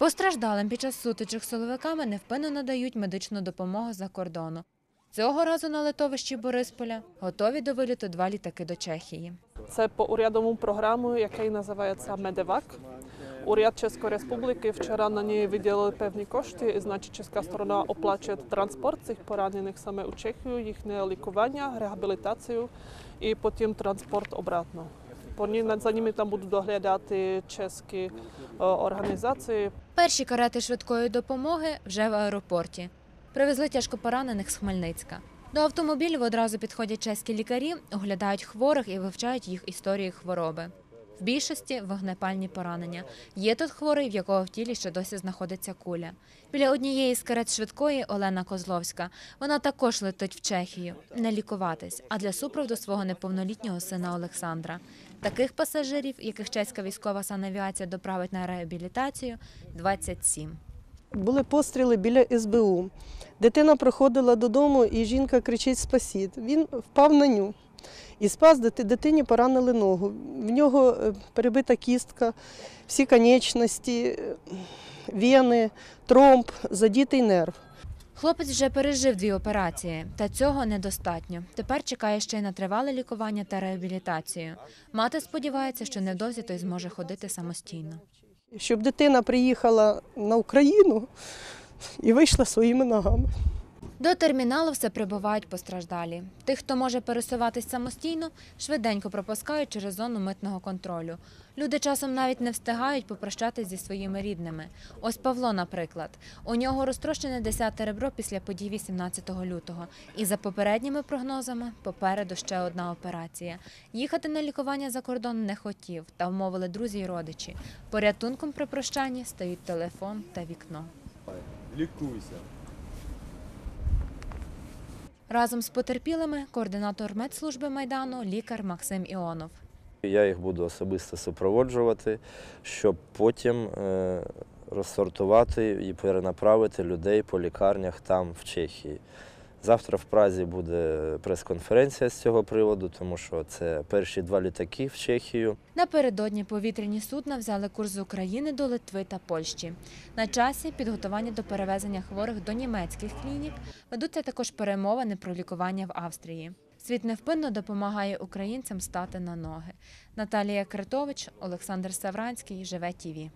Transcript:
Постраждалим під час сутичок з силовиками невпинно надають медичну допомогу за кордону. Цього разу на литовищі Борисполя готові до виліту два літаки до Чехії. Це по урядовому програму, який називається Медевак. Уряд Чеської Республіки вчора на ній виділили певні кошти, і значить чеська сторона оплачує транспорт цих поранених саме у Чехію, їхнє лікування, реабілітацію і потім транспорт обратно. По ні- За ними там будуть доглядати чеські організації. Перші карети швидкої допомоги вже в аеропорті. Привезли тяжкопоранених з Хмельницька. До автомобілів одразу підходять чеські лікарі, оглядають хворих і вивчають їх історії хвороби. В більшості вогнепальні поранення. Є тут хворий, в якого в тілі ще досі знаходиться куля. Біля однієї з карет швидкої Олена Козловська. Вона також летить в Чехію не лікуватись, а для супроводу свого неповнолітнього сина Олександра. Таких пасажирів, яких чеська військова санавіація доправить на реабілітацію, 27. Були постріли біля СБУ. Дитина проходила додому, і жінка кричить Спасіть. Він впав на ню. І спас дитині поранили ногу. В нього е, перебита кістка, всі конечності, е, вени, тромб, задітий нерв. Хлопець вже пережив дві операції, та цього недостатньо. Тепер чекає ще й на тривале лікування та реабілітацію. Мати сподівається, що невдовзі той зможе ходити самостійно. Щоб дитина приїхала на Україну і вийшла своїми ногами. До терміналу все прибувають постраждалі. Тих, хто може пересуватись самостійно, швиденько пропускають через зону митного контролю. Люди часом навіть не встигають попрощатись зі своїми рідними. Ось Павло, наприклад. У нього розтрощене десяте ребро після подій 18 лютого. І за попередніми прогнозами попереду ще одна операція. Їхати на лікування за кордон не хотів, та вмовили друзі й родичі. Порятунком при прощанні стають телефон та вікно. Лікуйся. Разом з потерпілими координатор медслужби майдану, лікар Максим Іонов. Я їх буду особисто супроводжувати, щоб потім е, розсортувати і перенаправити людей по лікарнях там, в Чехії. Завтра в Празі буде прес-конференція з цього приводу, тому що це перші два літаки в Чехію. Напередодні повітряні судна взяли курс з України до Литви та Польщі. На часі підготування до перевезення хворих до німецьких клінік ведуться також перемовини про лікування в Австрії. Світ невпинно допомагає українцям стати на ноги. Наталія Критович, Олександр Савранський, Живе ТІВІ.